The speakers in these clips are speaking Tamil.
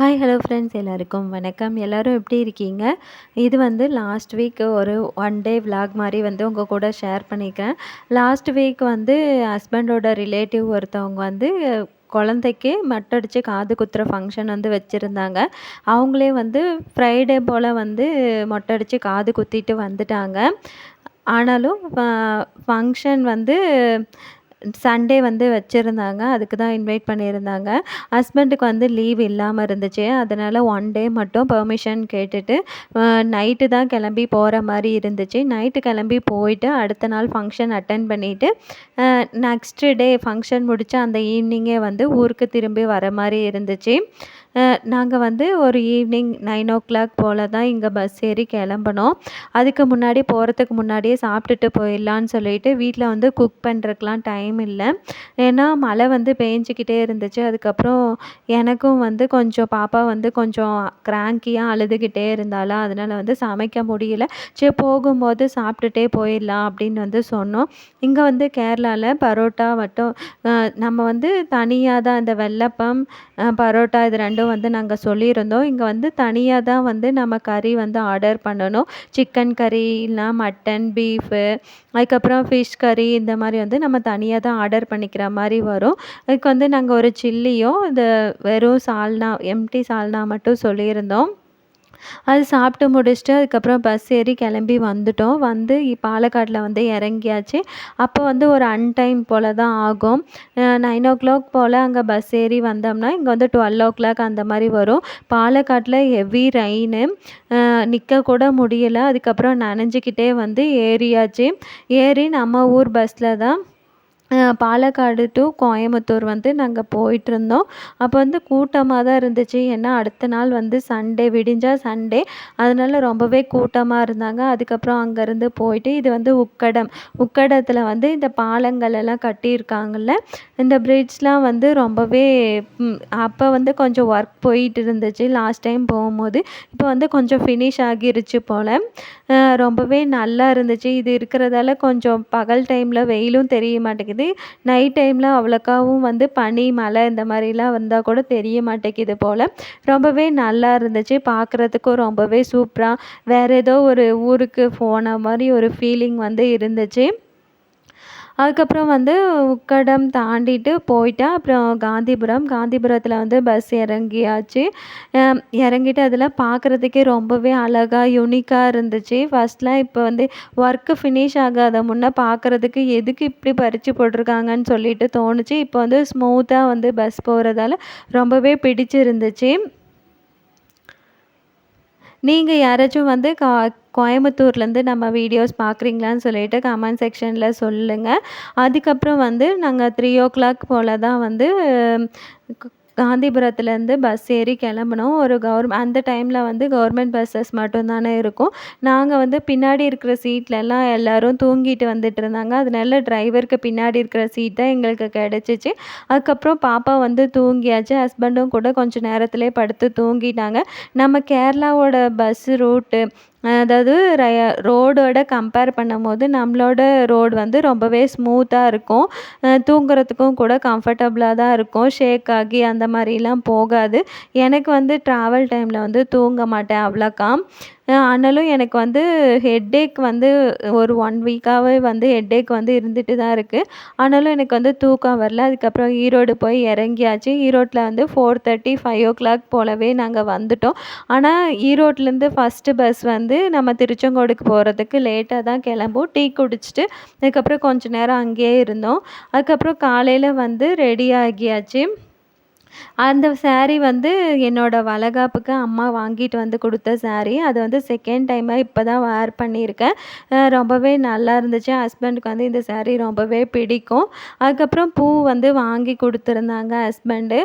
ஹாய் ஹலோ ஃப்ரெண்ட்ஸ் எல்லாருக்கும் வணக்கம். எல்லோரும் எப்படி இருக்கீங்க? இது வந்து லாஸ்ட் வீக் ஒரு ஒன் டே விலாக் மாதிரி வந்து உங்கள் கூட ஷேர் பண்ணிக்கிறேன். லாஸ்ட் வீக் வந்து ஹஸ்பண்டோட ரிலேட்டிவ் ஒருத்தவங்க வந்து குழந்தைக்கு மட்டடிச்சு காது குத்துற ஃபங்க்ஷன் வந்து வச்சுருந்தாங்க. அவங்களே வந்து ஃப்ரைடே போல் வந்து மொட்டடிச்சு காது குத்திட்டு வந்துட்டாங்க. ஆனாலும் ஃபங்க்ஷன் வந்து சண்டே வந்து வச்சுருந்தாங்க. அதுக்கு தான் இன்வைட் பண்ணியிருந்தாங்க. ஹஸ்பண்டுக்கு வந்து லீவ் இல்லாமல் இருந்துச்சு. அதனால் ஒன் டே மட்டும் பெர்மிஷன் கேட்டுட்டு நைட்டு தான் கிளம்பி போகிற மாதிரி இருந்துச்சு. நைட்டு கிளம்பி போயிட்டு அடுத்த நாள் ஃபங்க்ஷன் அட்டன் பண்ணிவிட்டு நெக்ஸ்ட்டு டே ஃபங்க்ஷன் முடித்து அந்த ஈவினிங்கே வந்து ஊருக்கு திரும்பி வர மாதிரி இருந்துச்சு. நாங்கள் வந்து ஒரு ஈவினிங் நைன் ஓ கிளாக் போல் தான் இங்கே பஸ் ஏறி கிளம்புனோம். அதுக்கு முன்னாடி போகிறதுக்கு முன்னாடியே சாப்பிட்டுட்டு போயிடலான்னு சொல்லிட்டு வீட்டில் வந்து குக் பண்ணுறதுக்குலாம் டைம் இல்லை. ஏன்னா மழை வந்து பேஞ்சிக்கிட்டே இருந்துச்சு. அதுக்கப்புறம் எனக்கும் வந்து கொஞ்சம் பாப்பா வந்து கொஞ்சம் கிராங்கியாக அழுதுகிட்டே இருந்தாலும் அதனால் வந்து சமைக்க முடியல. சரி போகும்போது சாப்பிட்டுட்டே போயிடலாம் அப்படின்னு வந்து சொன்னோம். இங்கே வந்து கேரளாவில் பரோட்டா மட்டும் நம்ம வந்து தனியாக தான் இந்த வெள்ளப்பம் பரோட்டா இது ரெண்டு ரெண்டும் வந்து நாங்கள் சொல்லியிருந்தோம். இங்கே வந்து தனியாக தான் வந்து நம்ம கறி வந்து ஆர்டர் பண்ணணும். சிக்கன் கறி இல்லைனா மட்டன் பீஃபு அதுக்கப்புறம் ஃபிஷ் கறி இந்த மாதிரி வந்து நம்ம தனியாக தான் ஆர்டர் பண்ணிக்கிற மாதிரி வரும். அதுக்கு வந்து நாங்கள் ஒரு சில்லியும் இந்த வெறும் சால்னா எம்டி சால்னா மட்டும் சொல்லியிருந்தோம். அது சாப்பிட்டு முடிச்சுட்டு அதுக்கப்புறம் பஸ் ஏறி கிளம்பி வந்துட்டோம். வந்து பாலக்காட்டில் வந்து இறங்கியாச்சு. அப்போ வந்து ஒரு அன்டைம் போல் தான் ஆகும். நைன் ஓ கிளாக் போல் அங்கே பஸ் ஏறி வந்தோம்னா இங்கே வந்து டுவெல் ஓ கிளாக் அந்த மாதிரி வரும். பாலக்காட்டில் ஹெவி ரெயினு நிற்க கூட முடியலை. அதுக்கப்புறம் நனைஞ்சிக்கிட்டே வந்து ஏறியாச்சு. ஏறி நம்ம ஊர் பஸ்ஸில் தான் பாலக்காடு டு கோயம்புத்தூர் வந்து நாங்கள் போயிட்டுருந்தோம். அப்போ வந்து கூட்டமாக தான் இருந்துச்சு. ஏன்னா அடுத்த நாள் வந்து சண்டே விடிஞ்சால் சண்டே. அதனால் ரொம்பவே கூட்டமாக இருந்தாங்க. அதுக்கப்புறம் அங்கேருந்து போயிட்டு இது வந்து உக்கடம். உக்கடத்தில் வந்து இந்த பாலங்கள் எல்லாம் கட்டியிருக்காங்கல்ல. இந்த பிரிட்ஜ்லாம் வந்து ரொம்பவே அப்போ வந்து கொஞ்சம் ஒர்க் போயிட்டு இருந்துச்சு லாஸ்ட் டைம் போகும்போது இப்போ வந்து கொஞ்சம் ஃபினிஷ் ஆகிருச்சு போல். ரொம்பவே நல்லா இருந்துச்சு. இது இருக்கிறதால கொஞ்சம் பகல் டைமில் வெயிலும் தெரிய மாட்டேங்குது. மாட்டேங்குது நைட் டைமில் அவ்வளோக்காவும் வந்து பனி மழை இந்த மாதிரிலாம் வந்தால் கூட தெரிய மாட்டேங்குது போல். ரொம்பவே நல்லா இருந்துச்சு. பார்க்குறதுக்கும் ரொம்பவே சூப்பராக வேறு ஏதோ ஒரு ஊருக்கு போன மாதிரி ஒரு ஃபீலிங் வந்து இருந்துச்சு. அதுக்கப்புறம் வந்து உக்கடம் தாண்டிட்டு போயிட்டா அப்புறம் காந்திபுரம். காந்திபுரத்தில் வந்து பஸ் இறங்கியாச்சு. இறங்கிட்டு அதில் பார்க்குறதுக்கே ரொம்பவே அழகாக யூனிக்காக இருந்துச்சு. ஃபஸ்ட்லாம் இப்போ வந்து ஒர்க்கு ஃபினிஷ் ஆகாத முன்னே பார்க்குறதுக்கு எதுக்கு இப்படி பறித்து போட்டிருக்காங்கன்னு சொல்லிட்டு தோணுச்சு. இப்போ வந்து ஸ்மூத்தாக வந்து பஸ் போகிறதால ரொம்பவே பிடிச்சிருந்துச்சு. நீங்கள் யாராச்சும் வந்து கா கோயம்புத்தூர்லேருந்து நம்ம வீடியோஸ் பார்க்குறீங்களான்னு சொல்லிட்டு கமெண்ட் செக்ஷனில் சொல்லுங்கள் அதுக்கப்புறம் வந்து நாங்கள் த்ரீ ஓ கிளாக் போல் தான் வந்து காந்திபுரத்துலேருந்து பஸ் ஏறி கிளம்புனோம். ஒரு கவர்மெண்ட் அந்த டைமில் வந்து கவர்மெண்ட் பஸ்ஸஸ் மட்டும்தானே இருக்கும். நாங்கள் வந்து பின்னாடி இருக்கிற சீட்லலாம் எல்லோரும் தூங்கிட்டு வந்துட்டு இருந்தாங்க. அதனால டிரைவருக்கு பின்னாடி இருக்கிற சீட் தான் எங்களுக்கு கிடச்சிச்சு. அதுக்கப்புறம் பாப்பா வந்து தூங்கியாச்சு. ஹஸ்பண்டும் கூட கொஞ்சம் நேரத்துலேயே படுத்து தூங்கிட்டாங்க. நம்ம கேரளாவோட பஸ் ரூட்டு அதாவது ரய ரோடோட கம்பேர் பண்ணும்போது நம்மளோட ரோடு வந்து ரொம்பவே ஸ்மூத்தாக இருக்கும். தூங்குறதுக்கும் கூட கம்ஃபர்டபுளாக தான் இருக்கும். ஷேக் ஆகி அந்த மாதிரிலாம் போகாது. எனக்கு வந்து ட்ராவல் டைமில் வந்து தூங்க மாட்டேன் அவ்வளோக்கா. ஆனாலும் எனக்கு வந்து ஹெட்டேக் வந்து ஒரு ஒன் வீக்காகவே வந்து ஹெட்டேக் வந்து இருந்துட்டு தான் இருக்குது ஆனாலும் எனக்கு வந்து தூக்கம் வரல. அதுக்கப்புறம் ஈரோடு போய் இறங்கியாச்சு. ஈரோட்டில் வந்து four thirty five o'clock போலவே நாங்கள் வந்துட்டோம். ஆனால் ஈரோட்லேருந்து ஃபஸ்ட்டு பஸ் வந்து நம்ம திருச்செங்கோடுக்கு போகிறதுக்கு லேட்டாக தான் கிளம்பும் டீ குடிச்சிட்டு அதுக்கப்புறம் கொஞ்ச நேரம் அங்கேயே இருந்தோம். அதுக்கப்புறம் காலையில் வந்து ரெடி ஆகியாச்சு. அந்த ஸாரீ வந்து என்னோடய வளகாப்புக்கு அம்மா வாங்கிட்டு வந்து கொடுத்த ஸாரீ அது வந்து செகண்ட் டைமாக இப்போ தான் வேர் பண்ணியிருக்கேன். ரொம்பவே நல்லா இருந்துச்சு. ஹஸ்பண்டுக்கு வந்து இந்த ஸாரீ ரொம்பவே பிடிக்கும். அதுக்கப்புறம் பூ வந்து வாங்கி கொடுத்துருந்தாங்க ஹஸ்பண்டு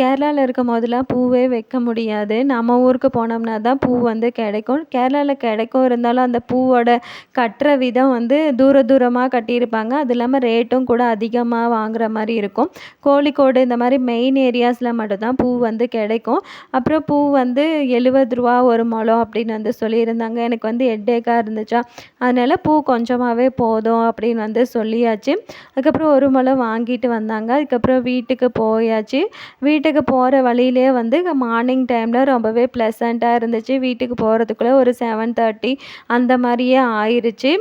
கேரளாவில் இருக்கும் போதெல்லாம் பூவே வைக்க முடியாது. நம்ம ஊருக்கு போனோம்னா தான் பூ வந்து கிடைக்கும். கேரளாவில் கிடைக்கும் இருந்தாலும் அந்த பூவோட கட்டுற விதம் வந்து தூர தூரமாக கட்டியிருப்பாங்க. அது இல்லாமல் ரேட்டும் கூட அதிகமாக வாங்குற மாதிரி இருக்கும். கோழிக்கோடு இந்த மாதிரி மெயின் ஏரியாஸில் மட்டும்தான் பூ வந்து கிடைக்கும். அப்புறம் பூ வந்து எழுபது ரூபா ஒரு முழம் அப்படின்னு வந்து சொல்லியிருந்தாங்க. எனக்கு வந்து ஹெட்டேக்காக இருந்துச்சா. அதனால் பூ கொஞ்சமாகவே போதும் அப்படின்னு வந்து சொல்லியாச்சு. அதுக்கப்புறம் ஒரு முழம் வாங்கிட்டு வந்தாங்க. அதுக்கப்புறம் வீட்டுக்கு போயாச்சு. வீட்டுக்கு போகிற வழியிலே வந்து மார்னிங் டைமில் ரொம்பவே ப்ளசண்ட்டாக இருந்துச்சு. வீட்டுக்கு போகிறதுக்குள்ளே ஒரு செவன் தேர்ட்டி அந்த மாதிரியே ஆயிடுச்சு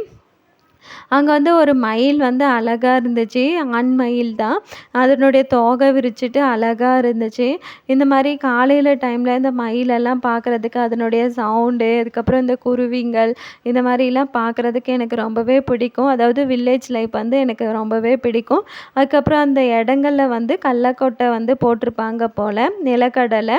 அங்கே வந்து ஒரு மயில் வந்து அழகா இருந்துச்சு. ஆண் மயில் தான். அதனுடைய தோகை விரிச்சிட்டு அழகாக இருந்துச்சு. இந்த மாதிரி காலையில் டைமில் இந்த மயிலெல்லாம் பார்க்குறதுக்கு அதனுடைய சவுண்டு அதுக்கப்புறம் இந்த குருவிங்கள் இந்த மாதிரிலாம் பார்க்குறதுக்கு எனக்கு ரொம்பவே பிடிக்கும். அதாவது வில்லேஜ் லைஃப் வந்து எனக்கு ரொம்பவே பிடிக்கும். அதுக்கப்புறம் அந்த இடங்களில் வந்து கடலக்கொட்டை வந்து போட்டிருப்பாங்க போல் நிலக்கடலை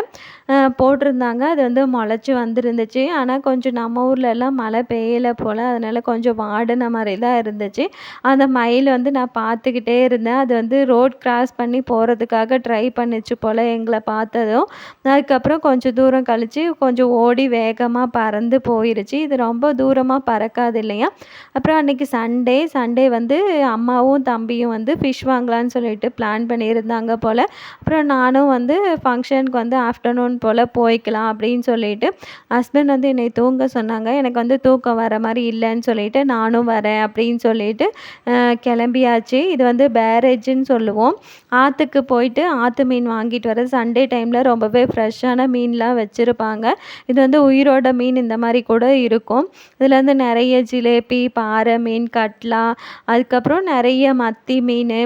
போட்டிருந்தாங்க. அது வந்து முளைச்சி வந்துருந்துச்சு. ஆனால் கொஞ்சம் நம்ம ஊர்லெல்லாம் மழை பெய்யலை போல். அதனால் கொஞ்சம் வாடின மாதிரி இதாக இருந்துச்சு. அந்த மயில் வந்து நான் பார்த்துக்கிட்டே இருந்தேன். அது வந்து ரோட் கிராஸ் பண்ணி போகிறதுக்காக ட்ரை பண்ணிச்சு போல் எங்களை பார்த்ததும். அதுக்கப்புறம் கொஞ்சம் தூரம் கழித்து கொஞ்சம் ஓடி வேகமாக பறந்து போயிருச்சு. இது ரொம்ப தூரமாக பறக்காது இல்லையா? அப்புறம் அன்றைக்கி சண்டே சண்டே வந்து அம்மாவும் தம்பியும் வந்து ஃபிஷ் வாங்கலான்னு சொல்லிட்டு பிளான் பண்ணியிருந்தாங்க போல். அப்புறம் நானும் வந்து ஃபங்க்ஷனுக்கு வந்து ஆஃப்டர்நூன் போல் போய்க்கலாம் அப்படின்னு சொல்லிட்டு ஹஸ்பண்ட் வந்து என்னை தூங்க சொன்னாங்க. எனக்கு வந்து தூக்கம் வர மாதிரி இல்லைன்னு சொல்லிட்டு நானும் வரேன் அப்படின்னு சொல்லிட்டு கிளம்பியாச்சு. இது வந்து பேரேஜுன்னு சொல்லுவோம். ஆற்றுக்கு போயிட்டு ஆற்று மீன் வாங்கிட்டு வர சண்டே டைமில் ரொம்பவே ஃப்ரெஷ்ஷான மீன்லாம் வச்சுருப்பாங்க. இது வந்து உயிரோட மீன் இந்த மாதிரி கூட இருக்கும். இதில் வந்து நிறைய ஜிலேபி பாறை மீன் கட்லா அதுக்கப்புறம் நிறைய மத்தி மீன்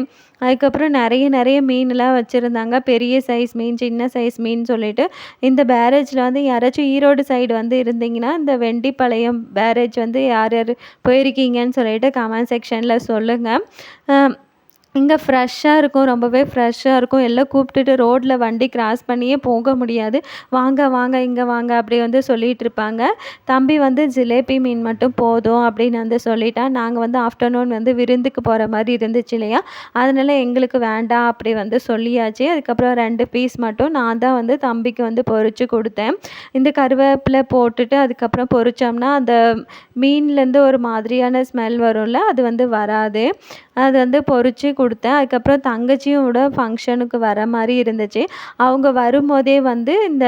அதுக்கப்புறம் நிறைய நிறைய மீன்லாம் வச்சுருந்தாங்க. பெரிய சைஸ் மீன் சின்ன சைஸ் மீன் சொல்லிட்டு. இந்த பேரேஜில் வந்து யாராச்சும் ஈரோடு சைடு வந்து இருந்தீங்கன்னா இந்த வெண்டிப்பாளையம் பேரேஜ் வந்து யார் யார் போயிருக்கீங்கன்னு சொல்லிட்டு கமெண்ட் செக்ஷனில் சொல்லுங்கள் இங்கே ஃப்ரெஷ்ஷாக இருக்கும் ரொம்பவே ஃப்ரெஷ்ஷாக இருக்கும். எல்லாம் கூப்பிட்டுட்டு ரோட்டில் வண்டி கிராஸ் பண்ணியே போக முடியாது. வாங்க வாங்க இங்கே வாங்க அப்படி வந்து சொல்லிகிட்டு இருப்பாங்க. தம்பி வந்து ஜிலேபி மீன் மட்டும் போதும் அப்படின்னு வந்து சொல்லிட்டான். நாங்கள் வந்து ஆஃப்டர்நூன் வந்து விருந்துக்கு போகிற மாதிரி இருந்துச்சு இல்லையா? அதனால் எங்களுக்கு வேண்டாம் அப்படி வந்து சொல்லியாச்சு. அதுக்கப்புறம் ரெண்டு பீஸ் மட்டும் நான் தான் வந்து தம்பிக்கு வந்து பொறிச்சு கொடுத்தேன். இந்த கருவேப்பிலை போட்டுட்டு அதுக்கப்புறம் பொறிச்சோம்னா அந்த மீன்லேருந்து ஒரு மாதிரியான ஸ்மெல் வரும்ல அது வந்து வராது. அது வந்து பொறிச்சு கொடுத்தேன். அதுக்கப்புறம் தங்கச்சியும் கூட ஃபங்க்ஷனுக்கு வர மாதிரி இருந்துச்சு. அவங்க வரும்போதே வந்து இந்த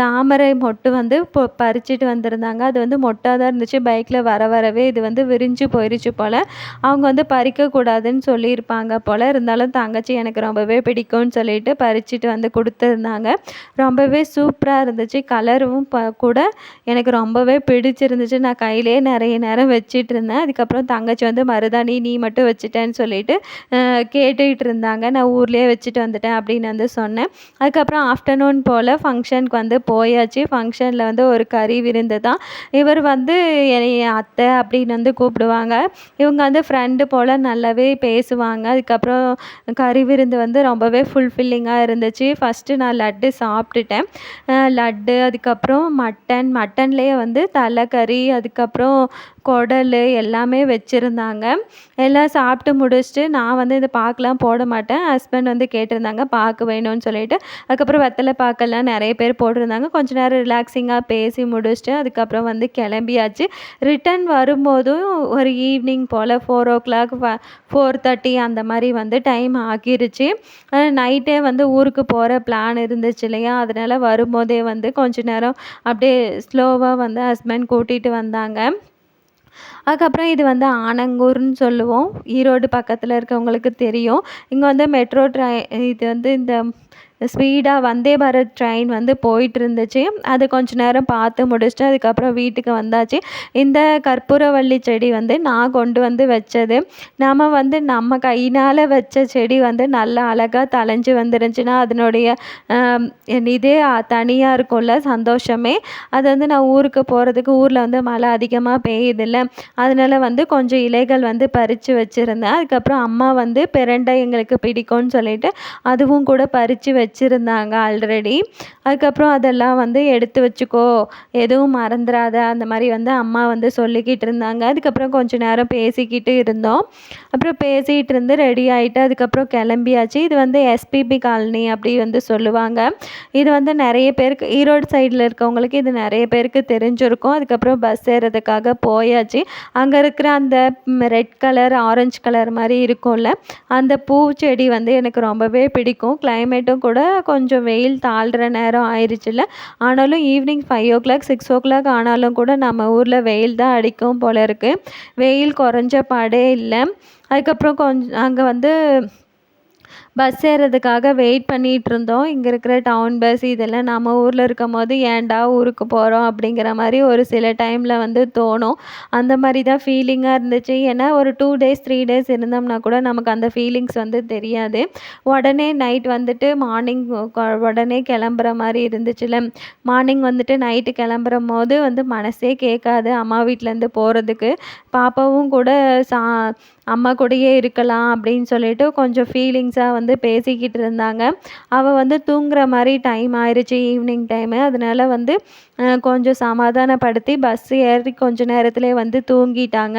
தாமரை மொட்டு வந்து இப்போ பறிச்சுட்டு வந்திருந்தாங்க. அது வந்து மொட்டாக தான் இருந்துச்சு பைக்கில் வர வரவே இது வந்து விரிஞ்சு போயிருச்சு போல். அவங்க வந்து பறிக்கக்கூடாதுன்னு சொல்லியிருப்பாங்க போல். இருந்தாலும் தங்கச்சி எனக்கு ரொம்பவே பிடிக்கும்னு சொல்லிட்டு பறிச்சுட்டு வந்து கொடுத்துருந்தாங்க. ரொம்பவே சூப்பராக இருந்துச்சு. கலரும் கூட எனக்கு ரொம்பவே பிடிச்சிருந்துச்சு. நான் கையிலே நிறைய நேரம் வச்சிட்டு இருந்தேன் அதுக்கப்புறம் தங்கச்சி வந்து மருதாணி நீ மட்டும் வச்சுட்டேன்னு சொல்லிட்டு கேட்டுக்கிட்டு இருந்தாங்க. நான் ஊர்லேயே வச்சுட்டு வந்துட்டேன் அப்படின்னு வந்து சொன்னேன். அதுக்கப்புறம் ஆஃப்டர்நூன் போல் ஃபங்க்ஷனுக்கு வந்து வந்து போயாச்சு. ஃபங்க்ஷனில் வந்து ஒரு கறி விருந்து தான். இவர் வந்து என்னை அத்தை அப்படின்னு வந்து கூப்பிடுவாங்க. இவங்க வந்து ஃப்ரெண்டு போல் நல்லாவே பேசுவாங்க. அதுக்கப்புறம் கறி விருந்து வந்து ரொம்பவே ஃபுல்ஃபில்லிங்காக இருந்துச்சு. ஃபஸ்ட்டு நான் லட்டு சாப்பிட்டுட்டேன். லட்டு அதுக்கப்புறம் மட்டன் மட்டன்லேயே வந்து தலைக்கறி அதுக்கப்புறம் குடல் எல்லாமே வச்சுருந்தாங்க. எல்லாம் சாப்பிட்டு முடிச்சுட்டு நான் வந்து இந்த பாக்கெலாம் போட மாட்டேன். ஹஸ்பண்ட் வந்து கேட்டிருந்தாங்க பாக்கு வேணும்னு சொல்லிட்டு. அதுக்கப்புறம் வெத்தலை பாக்கெல்லாம் நிறைய பேர் போட்டிருந்தாங்க. கொஞ்ச நேரம் ரிலாக்ஸிங்காக பேசி முடிச்சுட்டு அதுக்கப்புறம் வந்து கிளம்பியாச்சு. ரிட்டன் வரும்போதும் ஒரு ஈவினிங் போல் four o'clock four thirty அந்த மாதிரி வந்து டைம் ஆகிருச்சு. நைட்டே வந்து ஊருக்கு போகிற பிளான் இருந்துச்சு இல்லையா? அதனால் வரும்போதே வந்து கொஞ்ச நேரம் அப்படியே ஸ்லோவாக வந்து ஹஸ்பண்ட் கூட்டிகிட்டு வந்தாங்க. அதுக்கப்புறம் இது வந்து ஆனங்கூர்னு சொல்லுவோம். ஈரோடு பக்கத்தில் இருக்கவங்களுக்கு தெரியும். இங்கே வந்து மெட்ரோ ட்ரை இது வந்து இந்த ஸ்பீடாக வந்தே பாரத் ட்ரெயின் வந்து போயிட்டு இருந்துச்சு அது கொஞ்ச நேரம் பார்த்து முடிச்சுட்டு அதுக்கப்புறம் வீட்டுக்கு வந்தாச்சு. இந்த கற்பூரவள்ளி செடி வந்து நான் கொண்டு வந்து வச்சது. நம்ம வந்து நம்ம கையினால் வச்ச செடி வந்து நல்லா அழகாக தழைஞ்சு வந்துருந்துச்சுன்னா அதனுடைய இதே தனியாக இருக்கும்ல சந்தோஷமே. அது வந்து நான் ஊருக்கு போகிறதுக்கு ஊரில் வந்து மழை அதிகமாக பெய்யுதில்ல. அதனால வந்து கொஞ்சம் இலைகள் வந்து பறித்து வச்சுருந்தேன். அதுக்கப்புறம் அம்மா வந்து பிரண்டை எங்களுக்கு பிடிக்கும்னு சொல்லிட்டு அதுவும் கூட பறித்து வச்சு வச்சுருந்தாங்க ஆல்ரெடி அதுக்கப்புறம் அதெல்லாம் வந்து எடுத்து வச்சுக்கோ. எதுவும் மறந்துடாத அந்த மாதிரி வந்து அம்மா வந்து சொல்லிக்கிட்டு இருந்தாங்க. அதுக்கப்புறம் கொஞ்ச நேரம் பேசிக்கிட்டு இருந்தோம். அப்புறம் பேசிகிட்டு இருந்து ரெடி ஆகிட்டு அதுக்கப்புறம் கிளம்பியாச்சு. இது வந்து எஸ்பிபி காலனி அப்படி வந்து சொல்லுவாங்க. இது வந்து நிறைய பேருக்கு ஈரோடு சைடில் இருக்கவங்களுக்கு இது நிறைய பேருக்கு தெரிஞ்சிருக்கும். அதுக்கப்புறம் பஸ் ஏறதுக்காக போயாச்சு. அங்கே இருக்கிற அந்த ரெட் கலர் ஆரஞ்சு கலர் மாதிரி இருக்கும்ல அந்த பூச்செடி வந்து எனக்கு ரொம்பவே பிடிக்கும். கிளைமேட்டும் கூட கூட கொஞ்சம் வெயில் தாழ்கிற நேரம் ஆயிடுச்சுல ஆனாலும் evening five o'clock six o'clock ஆனாலும் கூட நம்ம ஊரில் வெயில் தான் அடிக்கும் போல் இருக்குது வெயில் குறைஞ்ச பாடே இல்லை. அதுக்கப்புறம் கொஞ்சம் அங்கே வந்து பஸ் ஏறுறதுக்காக வெயிட் பண்ணிகிட்டு இருந்தோம் இங்கே இருக்கிற டவுன் பஸ் இதெல்லாம் நம்ம ஊரில் இருக்கும் போது ஏன்டா ஊருக்கு போகிறோம் அப்படிங்கிற மாதிரி ஒரு சில டைமில் வந்து தோணும். அந்த மாதிரி தான் ஃபீலிங்காக இருந்துச்சு. ஏன்னா ஒரு டூ டேஸ் த்ரீ டேஸ் இருந்தோம்னா கூட நமக்கு அந்த ஃபீலிங்ஸ் வந்து தெரியாது. உடனே நைட் வந்துட்டு மார்னிங் உடனே கிளம்புற மாதிரி இருந்துச்சுல. மார்னிங் வந்துட்டு நைட்டு கிளம்புற போது வந்து மனசே கேட்காது அம்மா வீட்டிலேருந்து போகிறதுக்கு பாப்பாவும் கூட சா அம்மா கூடயே இருக்கலாம் அப்படின்னு சொல்லிட்டு கொஞ்சம் ஃபீலிங்ஸாக வந்து பேசிக்கிட்டு இருந்தாங்க. அவள் வந்து தூங்குற மாதிரி டைம் ஆயிடுச்சு ஈவினிங் டைமு அதனால வந்து கொஞ்சம் சமாதானப்படுத்தி பஸ் ஏறி கொஞ்ச நேரத்துலேயே வந்து தூங்கிட்டாங்க.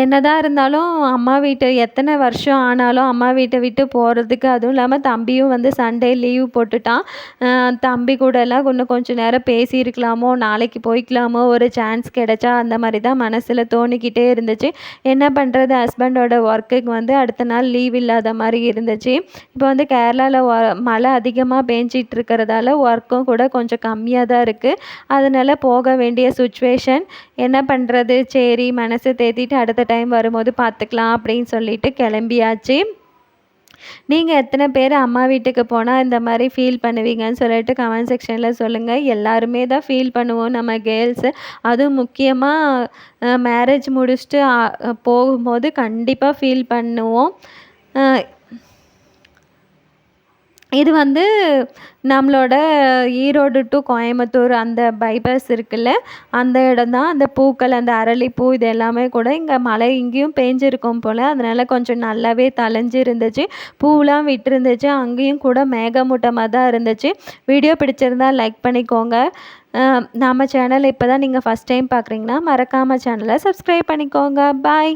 என்னதான் இருந்தாலும் அம்மா வீட்டு எத்தனை வருஷம் ஆனாலும் அம்மா வீட்டை விட்டு போகிறதுக்கு அதுவும் இல்லாமல் தம்பியும் வந்து சண்டே லீவ் போட்டுட்டான். தம்பி கூடலாம் இன்னும் கொஞ்சம் நேரம் பேசியிருக்கலாமோ நாளைக்கு போய்க்கலாமோ ஒரு சான்ஸ் கிடைச்சா அந்த மாதிரி தான் மனசில் தோணிக்கிட்டே இருந்துச்சு. என்ன பண்ணுறது ஹஸ்பண்டோட ஒர்க்குக்கு வந்து அடுத்த நாள் லீவ் இல்லாத மாதிரி இருந்துச்சு. இப்போ வந்து கேரளாவில் மழை அதிகமாக பேஞ்சிட்டு இருக்கிறதால ஒர்க்கும் கூட கொஞ்சம் கம்மியாக தான் இருக்குது அதனால் போக வேண்டிய சுச்சுவேஷன் என்ன பண்ணுறது சரி மனசை தேத்திட்டு அடுத்த டைம் வரும்போது பார்த்துக்கலாம் அப்படின்னு சொல்லிட்டு கிளம்பியாச்சு. நீங்கள் எத்தனை பேர் அம்மா வீட்டுக்கு போனால் இந்த மாதிரி ஃபீல் பண்ணுவீங்கன்னு சொல்லிட்டு கமெண்ட் செக்ஷனில் சொல்லுங்கள் எல்லாருமே தான் ஃபீல் பண்ணுவோம் நம்ம கேர்ள்ஸு அதுவும் முக்கியமாக மேரேஜ் முடிச்சுட்டு போகும்போது கண்டிப்பாக ஃபீல் பண்ணுவோம். இது வந்து நம்மளோட ஈரோடு டு கோயம்புத்தூர் அந்த பைபாஸ் இருக்குல்ல அந்த இடம் தான். அந்த பூக்கள் அந்த அரளிப்பூ இது எல்லாமே கூட இங்கே மழை இங்கேயும் பேஞ்சிருக்கும் போல். அதனால் கொஞ்சம் நல்லாவே தளைஞ்சு இருந்துச்சு. பூவெலாம் விட்டுருந்துச்சு. அங்கேயும் கூட மேகமூட்டமாக தான் இருந்துச்சு. வீடியோ பிடிச்சிருந்தா லைக் பண்ணிக்கோங்க. நம்ம சேனல் இப்போ தான் நீங்கள் ஃபஸ்ட் டைம் பார்க்குறீங்கன்னா மறக்காமல் சேனலை சப்ஸ்கிரைப் பண்ணிக்கோங்க. பாய்